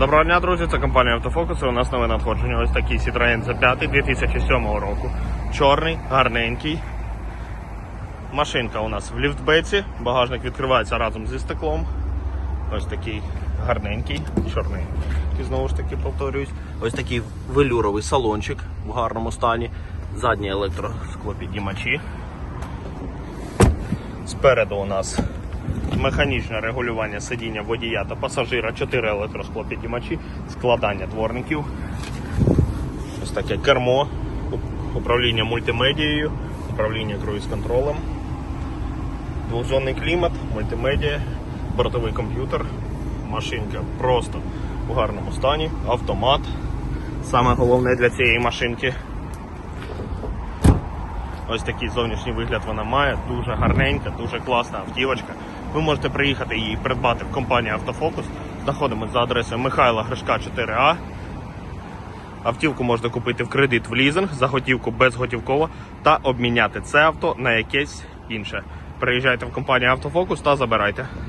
Доброго дня, друзі. Це компанія Автофокус. і У нас нове надходження. Ось такий Citroen C5 2007 року. Чорний, гарненький. Машинка у нас в ліфтбеці. Багажник відкривається разом зі стеклом. Ось такий гарненький, чорний. І знову ж таки повторюсь. Ось такий велюровий салончик в гарному стані. Задні електросклопідіймачі. Спереду у нас механічне регулювання сидіння водія та пасажира, 4 електросклопідіймачі, складання дворників. Ось таке кермо, управління мультимедією, управління круїз-контролем, двохзонний клімат, мультимедіа, бортовий комп'ютер, машинка просто в гарному стані, автомат. Саме головне для цієї машинки. Ось такий зовнішній вигляд вона має, дуже гарненька, дуже класна автівочка. Ви можете приїхати її придбати в компанії Автофокус. Знаходимося за адресою Михайла Гришка 4А. Автівку можна купити в кредит в лізинг, за готівку безготівково та обміняти це авто на якесь інше. Приїжджайте в компанію Автофокус та забирайте.